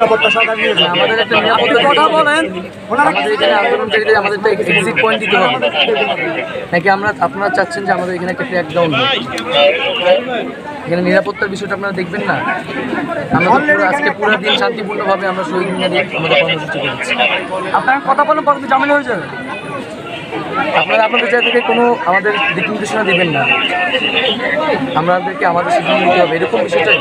আমাদের একটা নিরাপত্তা কথা বলেন। আমাদের এখানে আন্দোলনকারীদের আমাদের এক্সিট পয়েন্ট দিতে হবে। নাকি আমরা আপনারা চাচ্ছেন যে আমাদের এখানে একটা ক্র্যাকডাউন ডাউন এখানে নিরাপত্তার বিষয়টা আপনারা দেখবেন না? আমরা তো পুরো আজকে পুরো দিন শান্তিপূর্ণভাবে আমরা শহীদ মিনারে আমাদের কর্মসূচি করেছি। আপনার কথা বলেন পরে জামিন হয়ে যাবে। আপনারা আপনাদের জায়গা থেকে কোনো আমাদের দিক নির্দেশনা দেবেন না। আমাদেরকে আমাদের সিদ্ধান্ত নিতে হবে এরকম বিষয়টা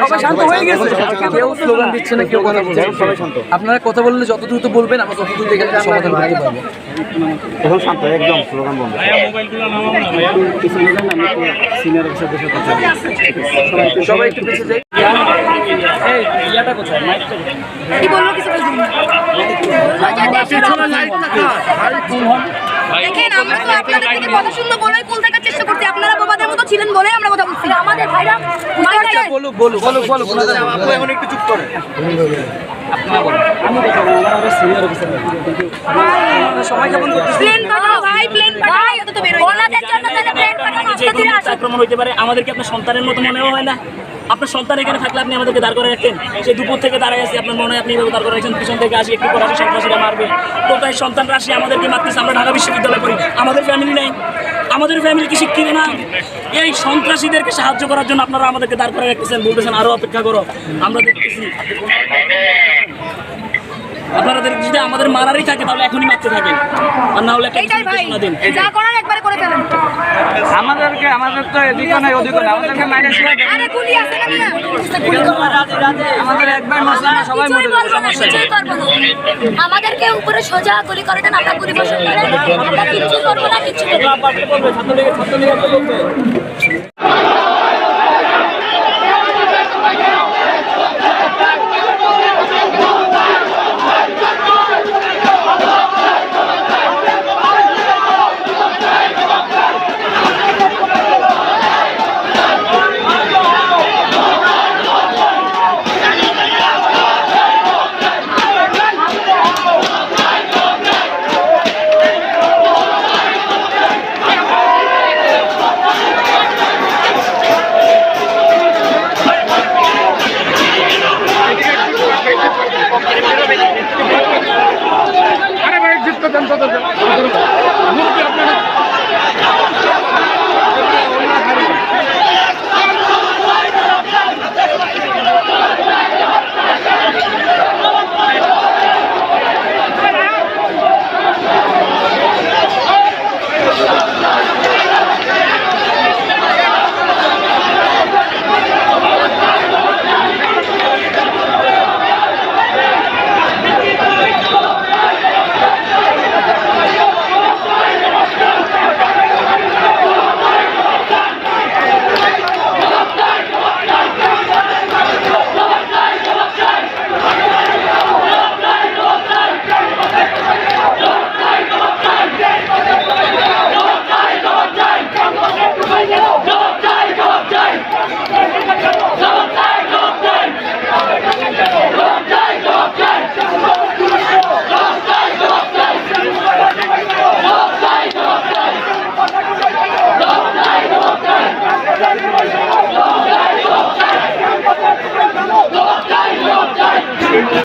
সবাই শান্ত হয়ে গেছে। কেউ স্লোগান দিচ্ছে না কেউ কথা বলছে আপনারা কথা বললে যত দ্রুত বলবেন আমরা তত দ্রুত এখানে সমাধান করতে পারব। এখন শান্ত একদম স্লোগান বন্ধ। সবাই একটু পিছিয়ে যাই। কি বলব কিছু বুঝিনি দেখেন আমরা তো আপনাদের থেকে কথা শুনব বলেই কোল থাকার চেষ্টা করছি। আপনারা বাবাদের মতো ছিলেন বলেই আমরা কথা বলছি। আমাদের ভাইরা বলুক বলুক বলুক বলুক এখন একটু চুপ করে আমাদেরকে আপনার সন্তানের মতো মনেও হয় না? আপনার সন্তান এখানে থাকলে আপনি আমাদেরকে দাঁড় করে রাখতেন? সেই দুপুর থেকে দাঁড়ায় আছি, আপনার মনে হয় আপনি এভাবে দাঁড় করে রাখছেন? পিছন থেকে আসি, একটু পর সন্ত্রাসীরা মারবে। তাই সন্তানরা আসি, আমাদেরকে মারতেছে। আমরা ঢাকা বিশ্ববিদ্যালয়ে পড়ি। আমাদের ফ্যামিলি নাই। আমাদের ফ্যামিলি কি শিক্ষিত না? এই সন্ত্রাসীদেরকে সাহায্য করার জন্য আপনারা আমাদেরকে দাঁড় করে রাখতেছেন। বলতেছেন, আরও অপেক্ষা করো। আমরা দেখতেছি। আপনারা আমাদের মারারই থাকে তাহলে এখনই মারতে থাকেন। আর না হলে এইটাই ভাই যা করার একবারে করে ফেলেন। আমাদেরকে আমাদের তো এদিকে নাই ওদিকে নাই আমাদেরকে মাইনাস আরে গুলি আছে না? আমাদের একবার মশলা সবাই মরে যাবে সমস্যা। আমাদেরকে উপরে সোজা গুলি করে দেন আমরা গুলি বসে আমরা কিচ্ছু করব না কিচ্ছু করব না। ছাত্রলীগের ছাত্রলীগের